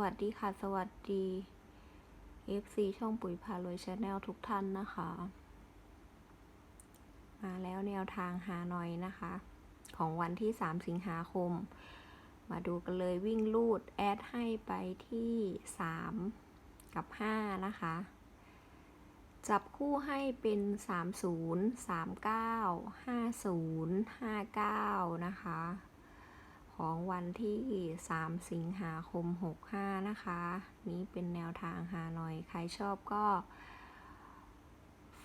วัสดีค่ะ สวัสดี FC ช่องปุ๋ยพารวยชาแนลทุกท่านนะคะ มาแล้วแนวทางหาหน่อยนะคะ ของวันที่ 3 สิงหาคม มาดูกันเลยวิ่งลูด แอดให้ไปที่ 3 กับ 5 นะคะ จับคู่ให้เป็น 30 39 50 59 นะคะ ของวันที่ 3 สิงหาคม 65 นะคะ นี้เป็นแนวทางหาหน่อย ใครชอบก็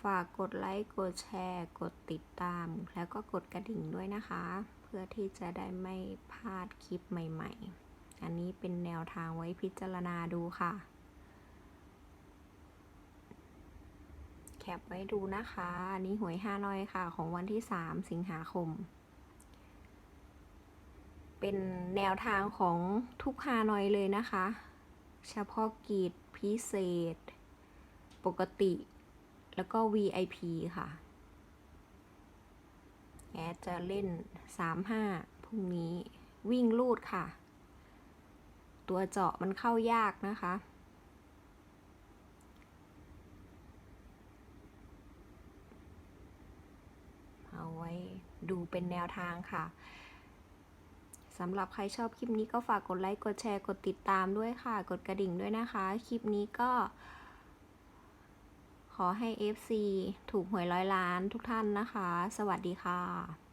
ฝากกดไลค์ กดแชร์ กดติดตาม แล้วก็กดกระดิ่งด้วยนะคะ เพื่อที่จะได้ไม่พลาดคลิปใหม่ๆ อันนี้เป็นแนวทางไว้พิจารณาดูค่ะ แคปไว้ดูนะคะ อันนี้หวยฮานอยค่ะ ของวันที่ 3 สิงหาคม เป็นแนวทางของทุกฮานอยเลยนะคะ เฉพาะกิจพิเศษ ปกติ แล้วก็ VIP ค่ะแอดจะเล่น 3-5พรุ่งนี้วิ่งลูดค่ะ ตัวเจาะมันเข้ายากนะคะ เอาไว้ดูเป็นแนวทางค่ะ สำหรับใครชอบคลิปนี้ก็ฝากกดไลค์ กดแชร์ กดติดตามด้วยค่ะ กดกระดิ่งด้วยนะคะ คลิปนี้ก็ ขอให้ FC ถูกหวยร้อยล้านทุกท่านนะคะ สวัสดีค่ะ